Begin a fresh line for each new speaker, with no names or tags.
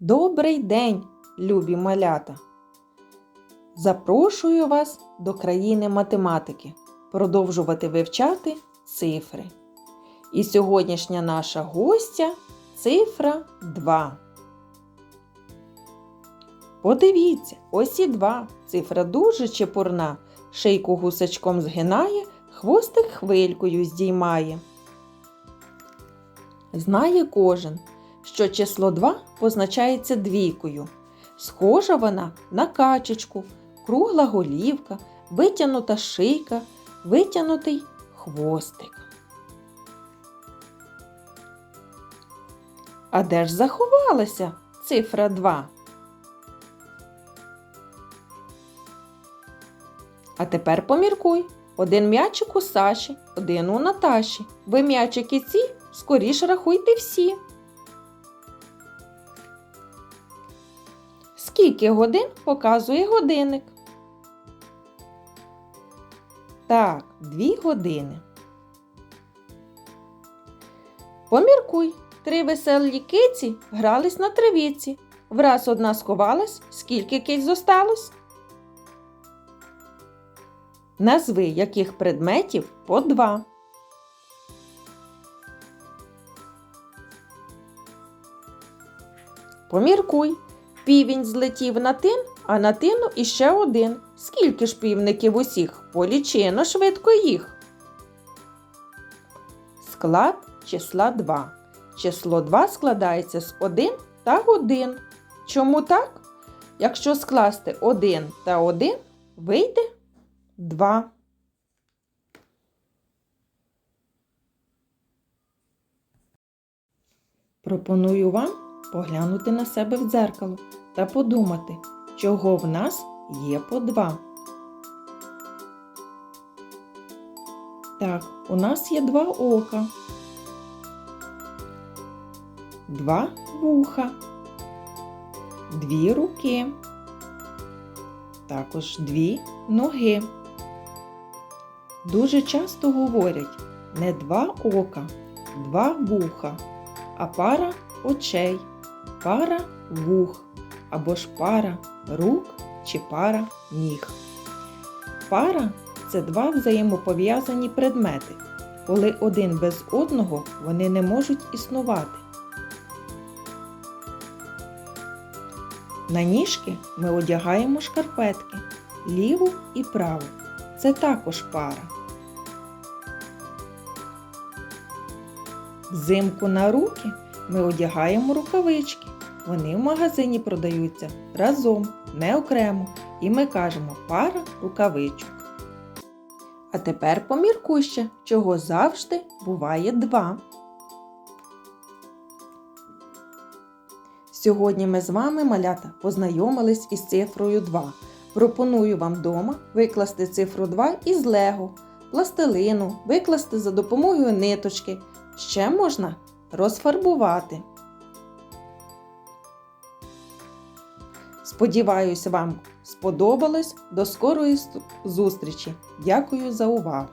Добрий день, любі малята! Запрошую вас до країни математики продовжувати вивчати цифри. І сьогоднішня наша гостя цифра 2. Подивіться, ось і 2. Цифра дуже чепурна. Шийку гусачком згинає, хвостик хвилькою здіймає. Знає кожен, що число 2 позначається двійкою. Схожа вона на качечку, кругла голівка, витягнута шийка, витягнутий хвостик. А де ж заховалася цифра 2? А тепер поміркуй. Один м'ячик у Саші, один у Наташі. Ви м'ячики ці скоріш рахуйте всі. Скільки годин показує годинник? Так, дві години. Поміркуй. Три веселі киці грались на тривіці. Враз одна сховалась, скільки киць зосталось? Назви яких предметів по два. Поміркуй. Півень злетів на тин, а на тину іще один. Скільки ж півників усіх? Полічено швидко їх. Склад числа 2. Число 2 складається з 1 та 1. Чому так? Якщо скласти 1 та 1, вийде 2. Пропоную вам поглянути на себе в дзеркало та подумати, чого в нас є по два. Так, у нас є два ока, два вуха, дві руки, також дві ноги. Дуже часто говорять не два ока, два вуха, а пара очей, пара вух або ж пара рук чи пара ніг. Пара це два взаємопов'язані предмети. Коли один без одного вони не можуть існувати. На ніжки ми одягаємо шкарпетки ліву і праву. Це також пара. Взимку на руки ми одягаємо рукавички. Вони в магазині продаються разом, не окремо. І ми кажемо пара рукавичок. А тепер поміркуй чого завжди буває два. Сьогодні ми з вами, малята, познайомились із цифрою 2. Пропоную вам вдома викласти цифру 2 із лего, пластилину, викласти за допомогою ниточки. Ще можна розфарбувати. Сподіваюсь, вам сподобалось. До скорої зустрічі. Дякую за увагу!